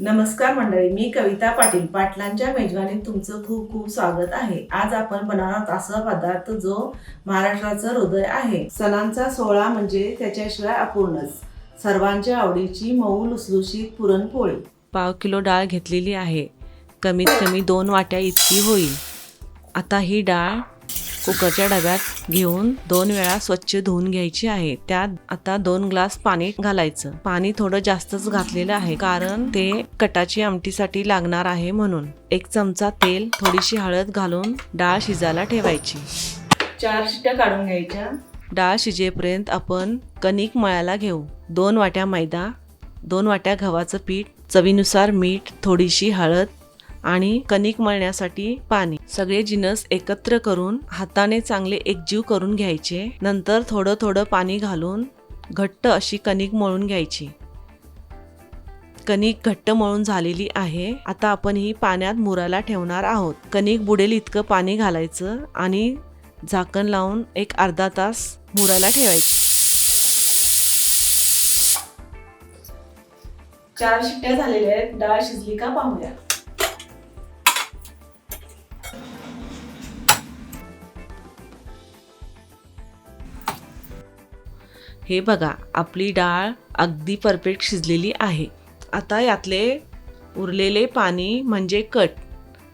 नमस्कार मंडळी मी कविता पाटील. पाटलांच्या मेजवानीत तुमचं खूप खूप स्वागत आहे. आज आपण बनवणार असा पदार्थ जो महाराष्ट्राचं हृदय आहे. सणांचा सोहळा म्हणजे त्याच्याशिवाय अपूर्णच. सर्वांच्या आवडीची मऊ लुसलुशीत पुरणपोळी. पाव किलो डाळ घेतलेली आहे. कमीत कमी दोन वाट्या इतकी होईल. आता ही डाळ कुकरच्या डब्यात घेऊन दोन वेळा स्वच्छ धुवून घ्यायची आहे. त्यात आता दोन ग्लास पाणी घालायचं. पाणी थोडं जास्तच घातलेलं आहे कारण ते कटाची आमटीसाठी लागणार आहे म्हणून. एक चमचा तेल थोडीशी हळद घालून डाळ शिजायला ठेवायची. चार शिट्या काढून घ्यायच्या. डाळ शिजेपर्यंत आपण कणिक मळायला घेऊ. दोन वाट्या मैदा दोन वाट्या गव्हाचं पीठ चवीनुसार मीठ थोडीशी हळद आणि कणिक मळण्यासाठी पाणी. सगळे जिनस एकत्र करून हाताने चांगले एकजीव करून घ्यायचे. नंतर थोडं थोडं पाणी घालून घट्ट अशी कणिक मळून घ्यायची. कणिक घट्ट मळून झालेली आहे. आता आपण ही पाण्यात मुरायला ठेवणार आहोत. कणिक बुडेल इतकं पाणी घालायचं आणि झाकण लावून एक अर्धा तास मुरायला ठेवायचं. चार शिट्ट्या झालेल्या आहेत. डाळ शिजली का पाहूया. हे बघा आपली डाळ अगदी परफेक्ट शिजलेली आहे. आता यातले उरलेले पाणी म्हणजे कट.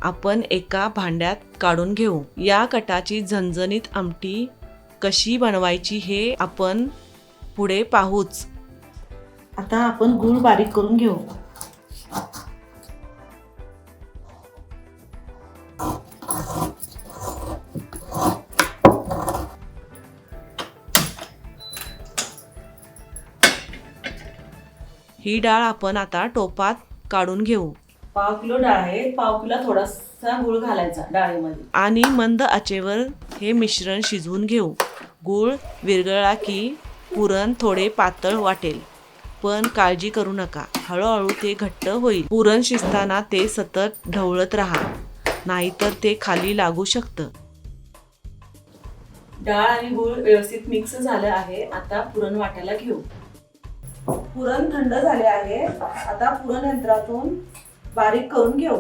आपण एका भांड्यात काढून घेऊ. या कटाची झणझणीत आमटी कशी बनवायची हे आपण पुढे पाहूच. आता आपण गूळ बारीक करून घेऊ. ही डाळ आपण आता टोपात काढून घेऊ. पाव किलो डाळ आहे. पाव किलो थोडासा गूळ घालायचा डाळीमध्ये. आणि मंद आचेवर हे मिश्रण शिजवून घेऊ. गूळ विरघळला की पुरण थोडे पातळ वाटेल. पण काळजी करू नका. हळूहळू ते घट्ट होईल. पुरण शिजताना ते सतत ढवळत राहा. नाहीतर ते खाली लागू शकतं. डाळ आणि गूळ व्यवस्थित मिक्स झालं आहे. आता पुरण वाटायला घेऊ. पुरण थंड झाले आहे. आता पुरण यंत्रातून बारीक करून घेऊ.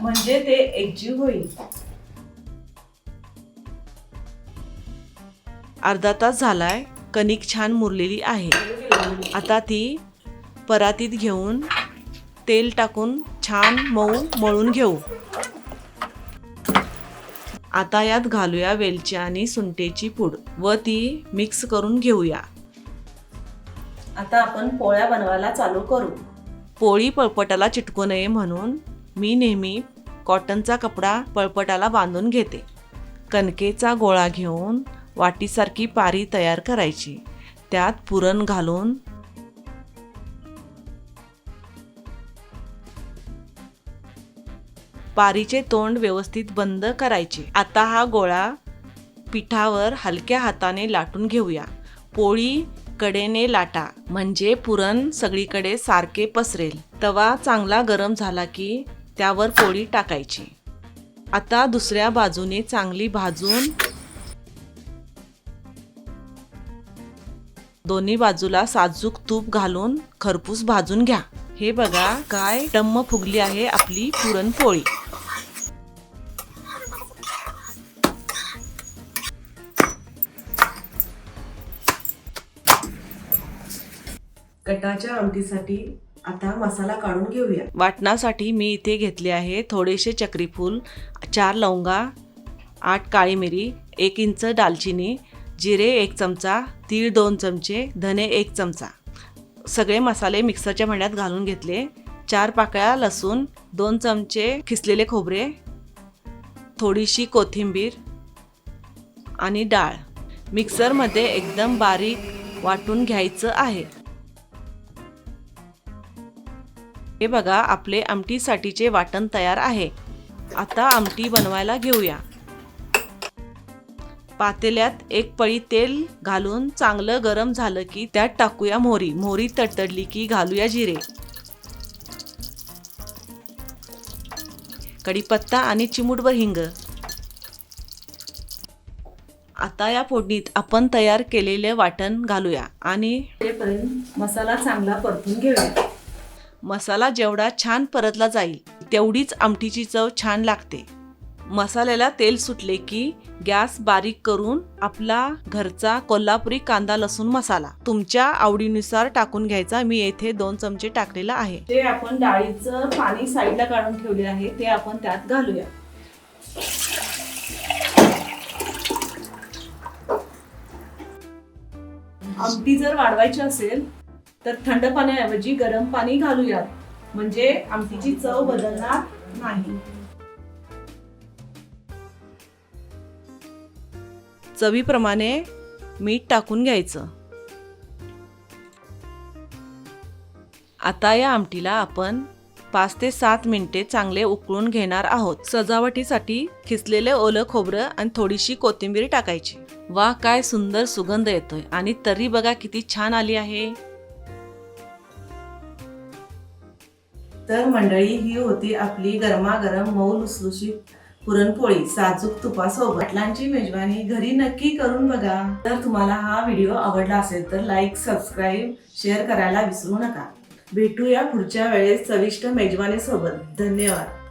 म्हणजे ते एकजीव होईल. अर्धा तास झालाय कणिक छान मुरलेली आहे. आता ती परातीत घेऊन तेल टाकून छान मऊ मळून घेऊ. आता यात घालूया वेलची आणि सुंटेची पूड व ती मिक्स करून घेऊया. आता आपण पोळ्या बनवायला चालू करू. पोळी पळपटाला चिटकू नये म्हणून मी नेहमी कॉटनचा कपडा पळपटाला बांधून घेते. कणकेचा गोळा घेऊन वाटीसारखी पारी तयार करायची. त्यात पुरण घालून पारीचे तोंड व्यवस्थित बंद करायचे. आता हा गोळा पिठावर हलक्या हाताने लाटून घेऊया. पोळी कडेने लाटा म्हणजे पुरण सगळीकडे सारखे पसरेल. तवा चांगला गरम झाला की त्यावर पोळी टाकायची. आता दुसऱ्या बाजूने चांगली भाजून दोन्ही बाजूला साजूक तूप घालून खरपूस भाजून घ्या. हे बघा काय टम्म फुगली आहे आपली पुरणपोळी. कटाच्या आमटीसाठी आता मसाला काढून घेऊया. वाटणासाठी मी इथे घेतले आहे थोडेसे चक्रीफूल चार लवंगा आठ काळी मिरी एक इंच दालचिनी जिरे एक चमचा तीळ दोन चमचे धने एक चमचा. सगळे मसाले मिक्सरच्या भांड्यात घालून घेतले. चार पाकळ्या लसूण दोन चमचे खिसलेले खोबरे थोडीशी कोथिंबीर आणि डाळ. मिक्सरमध्ये एकदम बारीक वाटून घ्यायचं आहे. हे बघा आपले आमटीसाठीचे वाटण तयार आहे. आता आमटी बनवायला घेऊया. पातेल्यात एक पळी तेल घालून चांगलं गरम झालं की त्यात टाकूया मोहरी. मोहरी तडतडली की घालूया जिरे. कढीपत्ता आणि चिमूटभर हिंग. आता या फोडणीत आपण तयार केलेले वाटण घालूया आणि मसाला चांगला परतून घेऊया. मसाला जेवढा छान परतला जाईल तेवढीच आमटीची चव छान लागते. मसाल्याला तेल सुटले की गॅस बारीक करून आपला घरचा कोल्हापुरी कांदा लसूण मसाला तुमच्या आवडीनुसार टाकून घ्यायचा. मी येथे दोन चमचे टाकलेला आहे. ते आपण डाळीचं पाणी साईडला काढून ठेवले आहे. ते आपण त्यात घालूया. आमटी जर वाढवायची असेल तर थंड पाण्याऐवजी गरम पाणी घालूयात. म्हणजे आमटीची चव बदलणार नाही. चवीप्रमाणे मीठ टाकून घ्यायचं. आता या आमटीला आपण पाच ते सात मिनिटे चांगले उकळून घेणार आहोत. सजावटीसाठी खिसलेले ओलं खोबरं आणि थोडीशी कोथिंबीर टाकायची. वा काय सुंदर सुगंध येतोय. आणि तरी बघा किती छान आली आहे. तर मंडळी ही होती आपली गरमागरम मऊ लुसलुशीत पुरणपोळी. साजूक तुपासोबत. पाटलांची मेजवानी घरी नक्की करून बघा. तर तुम्हाला हा व्हिडिओ आवडला असेल तर लाईक सबस्क्राईब शेअर करायला विसरू नका. भेटूया पुढच्या वेळेस चविष्ट मेजवानी सोबत धन्यवाद.